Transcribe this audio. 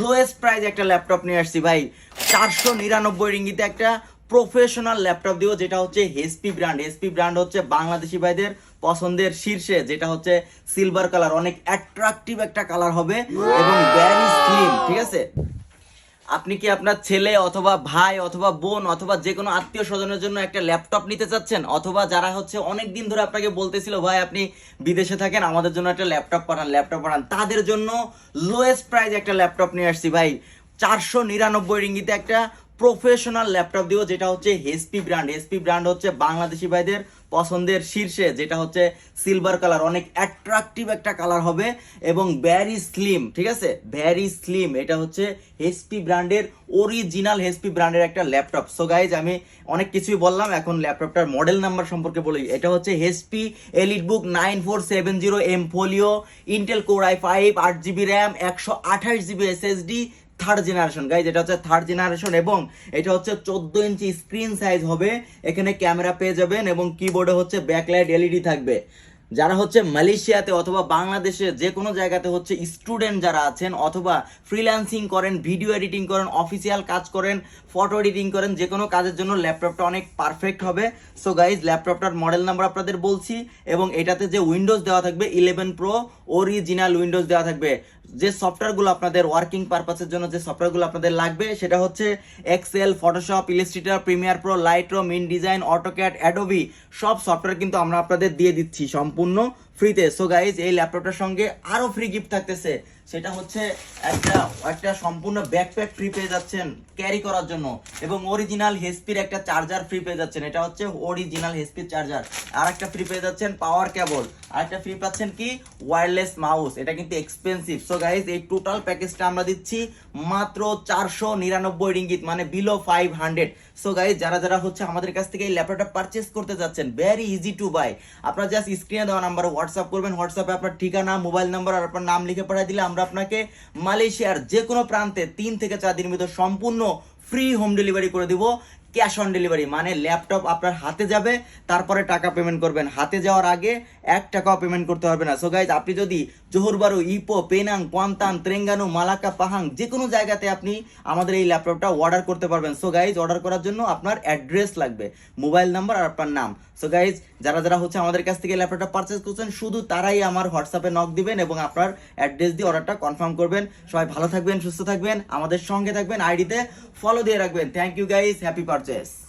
Lowest prize একটা laptop নিয়ে আসছি ভাই। চারশো নিরানব্বই রিঙ্গিতে একটা প্রফেশনাল ল্যাপটপ দিব, যেটা হচ্ছে হেসপি ব্র্যান্ড হেসপি ব্র্যান্ড হচ্ছে বাংলাদেশি ভাইদের পছন্দের শীর্ষে, যেটা হচ্ছে সিলভার কালার অনেক অ্যাট্রাকটিভ একটা কালার হবে এবং ভ্যারি স্লিম ঠিক আছে? আপনি কি আপনার ছেলে অথবা ভাই অথবা বোন অথবা যে কোনো আত্মীয় স্বজনের জন্য একটা ল্যাপটপ নিতে চাচ্ছেন? অথবা যারা হচ্ছে অনেক দিন ধরে আপনাকে বলতেছিল, ভাই, আপনি বিদেশে থাকেন, আমাদের জন্য একটা ল্যাপটপ পাঠান ল্যাপটপ পাঠান। তাদের জন্য লোয়েস্ট প্রাইস একটা ল্যাপটপ নিয়ে আসছি, ভাই। চারশো নিরানব্বই রিঙ্গিতে একটা প্রফেশনাল ল্যাপটপ দিব যেটা হচ্ছে হেসপি ব্র্যান্ড হেসপি ব্র্যান্ড হচ্ছে বাংলাদেশি ভাইদের পছন্দের শীর্ষে, যেটা হচ্ছে সিলভার কালার অনেক অ্যাট্রাকটিভ একটা কালার হবে এবং ভ্যারি স্লিম ঠিক আছে? ভ্যারি স্লিম এটা হচ্ছে হেসপি ব্র্যান্ডের অরিজিনাল হেসপি ব্র্যান্ডের একটা ল্যাপটপ সো গাইজ আমি অনেক কিছুই বললাম, এখন ল্যাপটপটার মডেল নাম্বার সম্পর্কে বলি। এটা হচ্ছে HP EliteBook nine four seven zero M Folio Intel Core I five আট জিবি র্যাম একশো আঠাশ GB SSD third generation guys এটা হচ্ছে থার্ড জেনারেশন এবং এটা হচ্ছে চোদ্দ ইঞ্চি স্ক্রিন সাইজ হবে। এখানে ক্যামেরা পেয়ে যাবেন এবং কিবোর্ডে হচ্ছে ব্যাকলাইট এলইডি থাকবে। যারা হচ্ছে মালয়েশিয়াতে অথবা বাংলাদেশে যে কোনো জায়গাতে হচ্ছে স্টুডেন্ট যারা আছেন অথবা ফ্রিল্যান্সিং করেন ভিডিও এডিটিং করেন অফিসিয়াল কাজ করেন ফটো এডিটিং করেন, যে কোনো কাজের জন্য ল্যাপটপটা অনেক পারফেক্ট হবে। সো গাইজ ল্যাপটপটার মডেল নাম্বার আপনাদের বলছি এবং এটাতে যে উইন্ডোজ দেওয়া থাকবে ইলেভেন প্রো অরিজিনাল উইন্ডোজ দেওয়া থাকবে। যে সফটওয়্যারগুলো আপনাদের ওয়ার্কিং পারপাসের জন্য যে সফটওয়্যারগুলো আপনাদের লাগবে, সেটা হচ্ছে Excel Photoshop Illustrator Premiere Pro Lightroom mean design AutoCAD Adobe সব সফটওয়্যার কিন্তু আমরা আপনাদের দিয়ে দিচ্ছি সম্পূর্ণ। ফ্রিতে। সো গাইজ এই ল্যাপটপটার সঙ্গে আরও ফ্রি গিফট থাকতেছে। সেটা হচ্ছে একটা একটা সম্পূর্ণ ব্যাকপ্যাক ফ্রি পেয়ে যাচ্ছেন ক্যারি করার জন্য। এবং অরিজিনাল হেসপির একটা চার্জার ফ্রি পেয়ে যাচ্ছেন। এটা হচ্ছে অরিজিনাল হেসপির চার্জার আর একটা ফ্রি পেয়ে যাচ্ছেন পাওয়ার কেবল আর একটা ফ্রি পাচ্ছেন কি? ওয়্যারলেস মাউস এটা কিন্তু এক্সপেন্সিভ সো গাইজ এই টোটাল প্যাকেজটা আমরা দিচ্ছি মাত্র চারশো নিরানব্বই রিঙ্গিত মানে below five hundred so guys যারা যারা হচ্ছে আমাদের কাছ থেকে এই ল্যাপটপটা পারচেস করতে যাচ্ছেন ভেরি ইজি টু বাই আপনারা জাস্ট স্ক্রিনে দেওয়া নাম্বার হোয়াটসঅ্যাপ করবেন হোয়াটসঅ্যাপে আপনার ঠিকানা মোবাইল নাম্বার আর আপনার নাম লিখে পাঠিয়ে দিলে আমরা আপনাকে মালয়েশিয়ার যে কোনো প্রান্তে তিন থেকে চার দিনের ভিতরে সম্পূর্ণ ফ্রি হোম ডেলিভারি করে দিব। ক্যাশ অন ডেলিভারি মানে ল্যাপটপ আপনার হাতে যাবে, তারপরে টাকা পেমেন্ট করবেন। হাতে যাওয়ার আগে এক টাকাও পেমেন্ট করতে হবে না। সো গাইজ আপনি যদি জোহরবারু ইপো, পেনাং কোয়ান্তান ত্রেঙ্গানু মালাকা পাহাং যে কোনো জায়গাতে আপনি আমাদের এই ল্যাপটপটা অর্ডার করতে পারবেন। সো গাইজ অর্ডার করার জন্য আপনার অ্যাড্রেস লাগবে মোবাইল নাম্বার আর আপনার নাম। সো গাইজ যারা যারা হচ্ছে আমাদের কাছ থেকে ল্যাপটপটা পারচেস করছেন, শুধু তারাই আমার হোয়াটসঅ্যাপে নক দিবেন এবং আপনার অ্যাড্রেস দিয়ে অর্ডারটা কনফার্ম করবেন। সবাই ভালো থাকবেন, সুস্থ থাকবেন, আমাদের সঙ্গে থাকবেন আইডিতে ফলো দিয়ে রাখবেন। Thank you guys happy purchase this.